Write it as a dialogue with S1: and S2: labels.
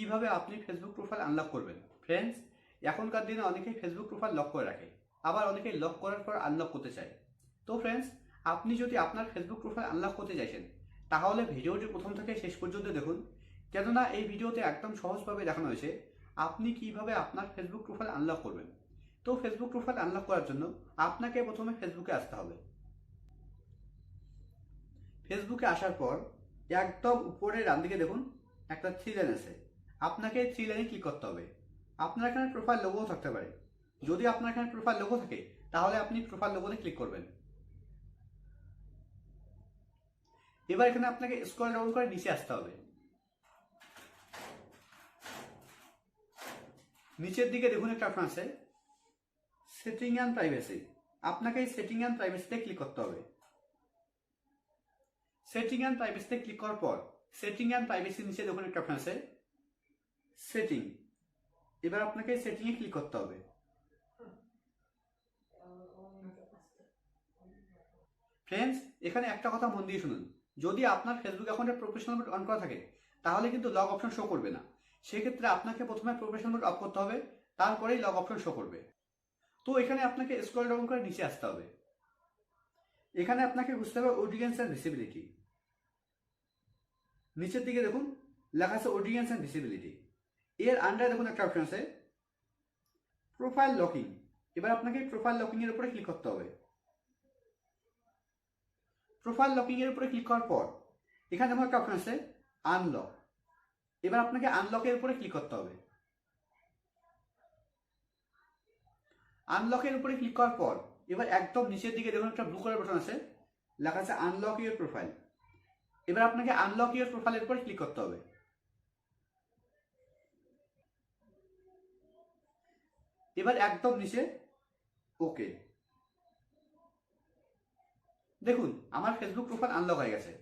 S1: কীভাবে আপনি Facebook profile unlock করবেন? ফ্রেন্ডস এখনকার দিনে অনেকেই ফেসবুক প্রোফাইল লক করে রাখে, আবার অনেকেই লক করার পর আনলক করতে চায়। তো ফ্রেন্ডস আপনি যদি আপনার ফেসবুক প্রোফাইল আনলক করতে চাইছেন, তাহলে ভিডিওটি প্রথম থেকে শেষ পর্যন্ত দেখুন। কেননা এই ভিডিওতে একদম সহজভাবে দেখানো হয়েছে আপনি কীভাবে আপনার ফেসবুক প্রোফাইল আনলক করবেন। তো ফেসবুক প্রোফাইল আনলক করার জন্য আপনাকে প্রথমে ফেসবুকে আসতে হবে। ফেসবুকে আসার পর একদম উপরে ডান দিকে দেখুন, একটা থ্রি লাইন আছে। আপনাকে থ্রি লাইনে ক্লিক করতে হবে। আপনার এখানে প্রোফাইল লোগোও থাকতে পারে। যদি আপনার এখানে প্রোফাইল লোগো থাকে, তাহলে আপনি প্রোফাইল লোগোতে ক্লিক করবেন। এবার এখানে আপনাকে স্ক্রল ডাউন করে নিচে আসতে হবে। নিচের দিকে দেখুন একটা অপশন আছে। সেটিং অ্যান্ড প্রাইভেসি আপনাকে এই সেটিং অ্যান্ড প্রাইভেসিতে ক্লিক করতে হবে। সেটিং অ্যান্ড প্রাইভেসিতে ক্লিক করার পর সেটিং অ্যান্ড প্রাইভেসির নিচে দেখুন একটা অপশন আছে। সেটিং এবার আপনাকে সেটিংয়ে ক্লিক করতে হবে। ফ্রেন্ডস এখানে একটা কথা মন দিয়ে শুনুন। যদি আপনার ফেসবুক অ্যাকাউন্টে প্রফেশনাল মোড অন করা থাকে, তাহলে কিন্তু লগ অপশন শো করবে না। সেক্ষেত্রে আপনাকে প্রথমে প্রফেশনাল মোড অফ করতে হবে, তারপরেই লগ অপশন শো করবে। তো এখানে আপনাকে স্ক্রল ডাউন করে নিচে আসতে হবে। এখানে আপনাকে বুঝতে হবে অডিয়েন্স অ্যান্ড ভিসিবিলিটি নিচের দিকে দেখুন, লেখা আছে অডিয়েন্স অ্যান্ড ভিসিবিলিটি এর আন্ডারে দেখুন একটা অপশন আছে। প্রোফাইল লকিং এবার আপনাকে প্রোফাইল লকিং এর উপরে ক্লিক করতে হবে। প্রোফাইল লকিং এর উপরে ক্লিক করার পর, এখানে দেখুন একটা অপশন আছে আনলক এবার আপনাকে আনলকের উপরে ক্লিক করতে হবে। আনলকের উপরে ক্লিক করার পর, এবার একদম নিচের দিকে দেখুন একটা ব্লু কালার বাটন আছে, লেখা আছে আনলক ইউর প্রোফাইল এবার আপনাকে আনলক ইউর প্রোফাইলের উপরে ক্লিক করতে হবে। এবার একদম নিচে ওকে দেখুন আমার ফেসবুক প্রোফাইল আনলক হয়ে গেছে।